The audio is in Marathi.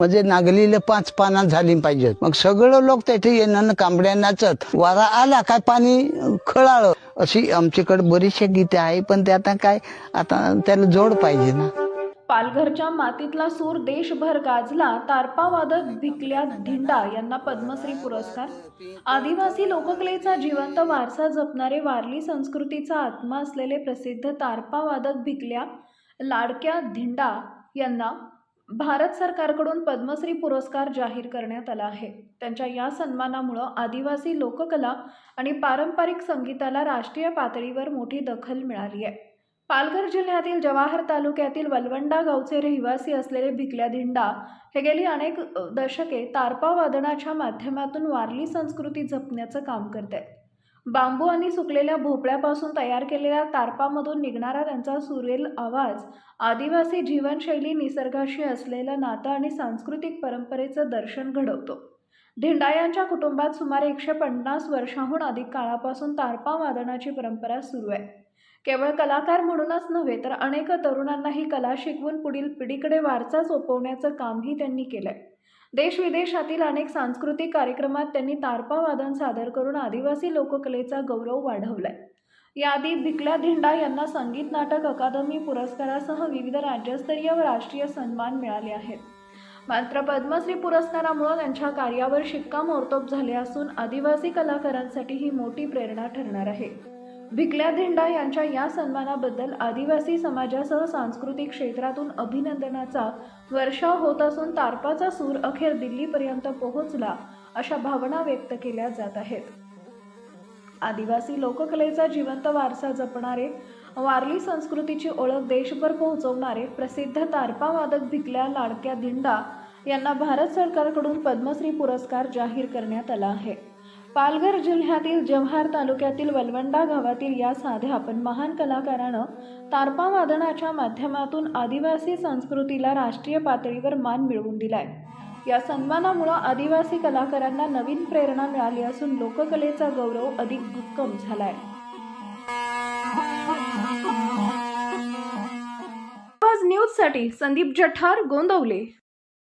म्हणजे नागलीला पाच पाना झाली पाहिजेत. मग सगळं लोक त्याचे येणं कांबड्या नाचत वारा आला काय पाणी खळाळ. अशी आमच्याकडे बरीचशी गीते आहे पण ते आता काय आता त्याला जोड पाहिजे ना. पालघरच्या मातीतला सूर देशभर गाजला तारपा वादक भिकल्या धिंडा यांना पद्मश्री पुरस्कार. आदिवासी लोककलेचा जिवंत वारसा जपणारे वारली संस्कृतीचा आत्मा असलेले प्रसिद्ध तारपा वादक भिकल्या लाडक्या धिंडा यांना भारत सरकारकडून पद्मश्री पुरस्कार जाहीर करण्यात आला आहे. त्यांच्या या सन्मानामुळं आदिवासी लोककला आणि पारंपरिक संगीताला राष्ट्रीय पातळीवर मोठी दखल मिळाली आहे. पालघर जिल्ह्यातील जवाहर तालुक्यातील वलवंडा गावचे रहिवासी असलेले भिकल्या धिंडा हे गेली अनेक दशके तारपा वादनाच्या माध्यमातून वारली संस्कृती जपण्याचं काम करत आहेत. बांबू आणि सुकलेल्या भोपळ्यापासून तयार केलेल्या तारपामधून निघणारा त्यांचा सुरेल आवाज आदिवासी जीवनशैली निसर्गाशी असलेलं नातं आणि सांस्कृतिक परंपरेचं दर्शन घडवतो. धिंडायांच्या कुटुंबात सुमारे एकशे पन्नास वर्षाहून अधिक काळापासून तारपा वादनाची परंपरा सुरू आहे. केवळ कलाकार म्हणूनच नव्हे तर अनेक तरुणांना ही कला शिकवून पुढील पिढीकडे वारसा सोपवण्याचं कामही त्यांनी केलं आहे देश विदेशातील अनेक सांस्कृतिक कार्यक्रमात त्यांनी तारपा वादन सादर करून आदिवासी लोककलेचा गौरव वाढवलाय. याआधी भिकला धिंडा यांना संगीत नाटक अकादमी पुरस्कारासह विविध राज्यस्तरीय व राष्ट्रीय सन्मान मिळाले आहेत. मात्र पद्मश्री पुरस्कारामुळे त्यांच्या कार्यावर शिक्कामोर्तब झाले असून आदिवासी कलाकारांसाठी ही मोठी प्रेरणा ठरणार आहे. भिकल्या धिंडा यांच्या या सन्मानाबद्दल आदिवासी समाजासह सांस्कृतिक क्षेत्रातून अभिनंदनाचा वर्षाव होत असून तारपाचा सूर अखेर दिल्लीपर्यंत पोहोचला अशा भावना व्यक्त केल्या जात आहेत. आदिवासी लोककलेचा जिवंत वारसा जपणारे वारली संस्कृतीची ओळख देशभर पोहोचवणारे प्रसिद्ध तारपा वादक भिकल्या लाडक्या धिंडा यांना भारत सरकारकडून पद्मश्री पुरस्कार जाहीर करण्यात आला आहे. पालघर जिल्ह्यातील जव्हार तालुक्यातील वलवंडा गावातील या साध्या पण महान कलाकारानं तारपा वादनाच्या माध्यमातून आदिवासी संस्कृतीला राष्ट्रीय पातळीवर मान मिळवून दिलाय. या सन्मानामुळं आदिवासी कलाकारांना नवीन प्रेरणा मिळाली असून लोककलेचा गौरव अधिक भक्कम झालाय. आवाज न्यूजसाठी संदीप जठार गोंदवले.